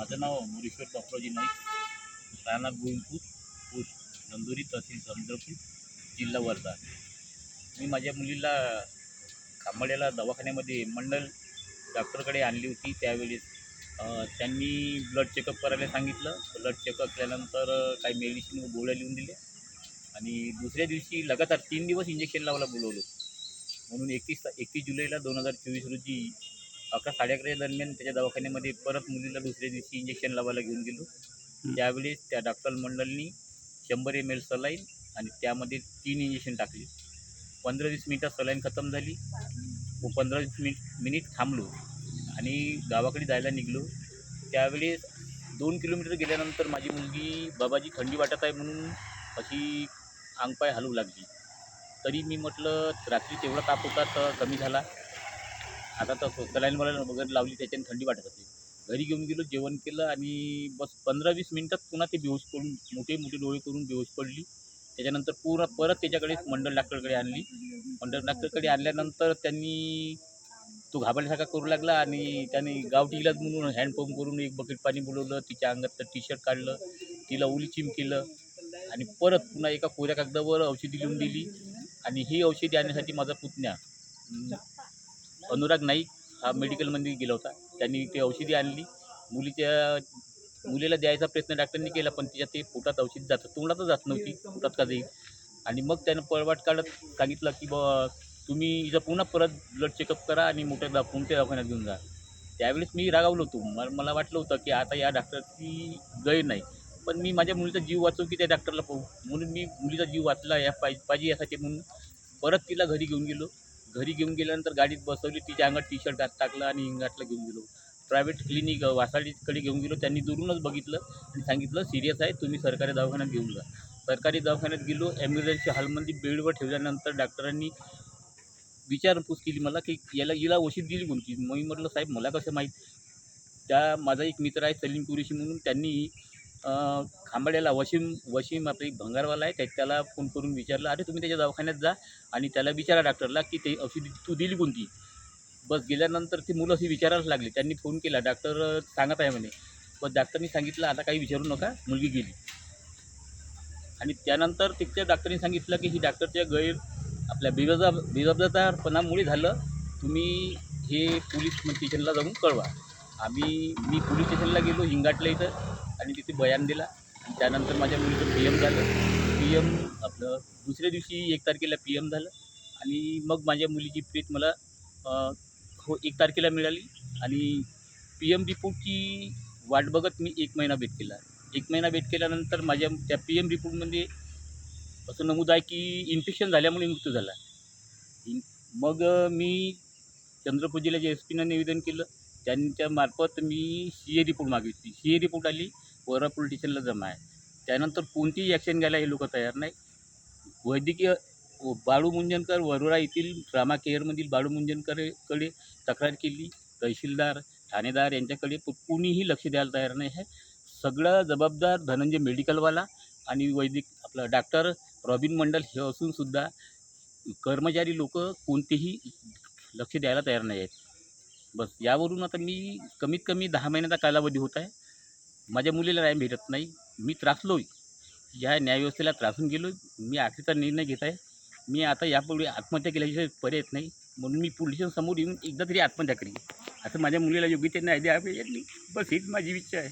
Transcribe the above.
माझं नाव मोरेश्वर बापराजी नाईक राहणार गोविंदपूर पोस्ट नंदुरी तहसील समुद्रपूर जिल्हा वर्धा. मी माझ्या मुलीला खांबाड्याला दवाखान्यामध्ये मंडल डॉक्टरकडे आणली होती त्यावेळेस. त्यांनी ब्लड चेकअप करायला सांगितलं. ब्लड चेकअप केल्यानंतर काही मेडिसिन व गोळ्या लिहून दिल्या. आणि दुसऱ्या दिवशी लगातार तीन दिवस इंजेक्शन लावायला बोलवलं. म्हणून एकतीस एकतीस जुलैला दोन हजार चोवीस रोजी अकरा साडे अकरा दरम्यान त्याच्या दवाखान्यामध्ये परत मुलीला दुसऱ्या दिवशी इंजेक्शन लावायला घेऊन गेलो. त्यावेळेस त्या डॉक्टर मंडलनी शंभर एम एल सलाईन आणि त्यामध्ये तीन इंजेक्शन टाकले. पंधरा वीस मिनिटात सलाईन खतम झाली. व पंधरा वीस मिनिट मिनिट थांबलो आणि गावाकडे जायला निघलो. त्यावेळेस दोन किलोमीटर गेल्यानंतर माझी मुलगी बाबाजी थंडी वाटत आहे म्हणून अशी अंगपाय हलवू लागली. तरी मी म्हटलं रात्री तेवढा ताप होता तर कमी झाला. आता तर सलाईन मला वगैरे लावली त्याच्याने थंडी वाटत होती. घरी घेऊन गेलो जेवण केलं आणि बस पंधरा वीस मिनिटात पुन्हा ते बेहोश पडून मोठे मोठे डोळे करून बेहोश पडली. त्याच्यानंतर पूर्ण परत त्याच्याकडे मंडल डॉक्टरकडे आणली. मंडल डॉक्टरकडे आणल्यानंतर त्यांनी तो घाबरल्यासारखा करू लागला आणि त्याने गावठी इलाज म्हणून हँडपंप करून एक बकेट पाणी बोलवलं तिच्या अंगातलं टी शर्ट काढलं तिला उली चिम केलं आणि परत पुन्हा एका कोऱ्या कागदावर औषधी लिहून दिली. आणि ही औषधी आणण्यासाठी माझा पुतण्या अनुराग नाईक हा मेडिकलमध्ये गेला होता. त्यांनी ती औषधी आणली. मुलीच्या मुलीला द्यायचा प्रयत्न डॉक्टरनी केला पण तिच्या ते पोटात औषध जातं तोंडातच जात नव्हती. पोटात का जाईल? आणि मग त्यानं पळवाट काढत सांगितलं की बा तुम्ही इथं पुन्हा परत ब्लड चेकअप करा आणि मोठ्या दा कोणत्या दवाखान्यात घेऊन जा. त्यावेळेस मी रागावलो होतो. मला मला वाटलं होतं की आता या डॉक्टरची गैर नाही. पण मी माझ्या मुलीचा जीव वाचव की त्या डॉक्टरला पाहू? म्हणून मी मुलीचा जीव वाचला या पाहिजे पाहिजे यासाठी म्हणून परत तिला घरी घेऊन गेलो. घरी घेऊन गेल्यानंतर गाडीत बसवली तिच्या अंगात टी शर्ट घात टाकलं आणि हिंगाटला घेऊन गेलो. प्रायव्हेट क्लिनिक वासाडीकडे घेऊन गेलो. त्यांनी दुरूनच बघितलं आणि सांगितलं सिरियस आहे तुम्ही सरकारी दवाखान्यात घेऊन जा. सरकारी दवाखान्यात गेलो. ॲम्ब्युलन्सच्या हॉलमध्ये बेडवर ठेवल्यानंतर डॉक्टरांनी विचारपूस केली मला की याला हिला औषध दिली कोणती? मी म्हटलं साहेब मला कसं माहीत? त्या माझा एक मित्र आहे सलीम कुरेशी म्हणून. त्यांनी खांबाड्याला वशीम वशीम आपली भंगारवाला आहे त्या त्याला फोन करून विचारलं अरे तुम्ही त्याच्या दवाखान्यात जा. आणि त्याला विचारा डॉक्टरला की ते औषधी तू दिली कोणती? बस गेल्यानंतर ती मुलं अशी विचारायला लागली. त्यांनी फोन केला. डॉक्टर सांगत आहे म्हणे. पण डॉक्टरनी सांगितलं आता काही विचारू नका मुलगी गेली. आणि त्यानंतर तिथच्या डॉक्टरनी सांगितलं की ही डॉक्टरच्या गैर आपल्या बेजबाब बेजबाबदारपणामुळे झालं. तुम्ही हे पोलीस स्टेशनला जाऊन कळवा. आम्ही मी पोलीस स्टेशनला गेलो हिंगाटल्या इथं. आणि तिथे बयान दिला. त्यानंतर माझ्या मुलीचं पी एम झालं. पी एम आपलं दुसऱ्या दिवशी एक तारखेला पी एम झालं. आणि मग माझ्या मुलीची प्रीत मला हो एक तारखेला मिळाली. आणि पी एम रिपोर्टची वाट बघत मी एक महिना भेट केला. एक महिना भेट केल्यानंतर माझ्या त्या पी एम रिपोर्टमध्ये असं नमूद आहे की इन्फेक्शन झाल्यामुळे मृत्यू झाला. मग मी चंद्रपूर जिल्ह्याच्या एस पीनं निवेदन केलं. त्यांच्या मार्फत मी सी ए रिपोर्ट मागितली. सी ए रिपोर्ट आली. वरा पोलीस जमा आहे. त्यानंतर कोणतीही ॲक्शन घ्यायला हे लोक तयार नाही वैद्यकीय बाळू मुंजनकर वरोरा येथील ड्रामा केअरमधील बाळू मुंजनकरकडे तक्रार केली. तहसीलदार ठाणेदार यांच्याकडे कोणीही कुणीही लक्ष द्यायला तयार नाही आहे. सगळं जबाबदार धनंजय मेडिकलवाला आणि वैद्यक आपलं डॉक्टर रॉबिन मंडल हे असूनसुद्धा कर्मचारी लोक कोणतेही लक्ष द्यायला तयार नाही आहेत. बस यावरून आता मी कमीत कमी दहा महिन्याचा कालावधी होत आहे. माझ्या मुलीला न्याय भेटत नाही. मी त्रासलो या न्यायव्यवस्थेला त्रासून गेलो मी आखरीचा निर्णय घेत आहे. मी आता यापुढे आत्महत्या केल्याशिवाय येत नाही. म्हणून मी पोलिसांसमोर येऊन एकदा तरी आत्महत्या करीन. असं माझ्या मुलीला योग्य ते न्याय द्यावे यांनी बस हीच माझी इच्छा आहे.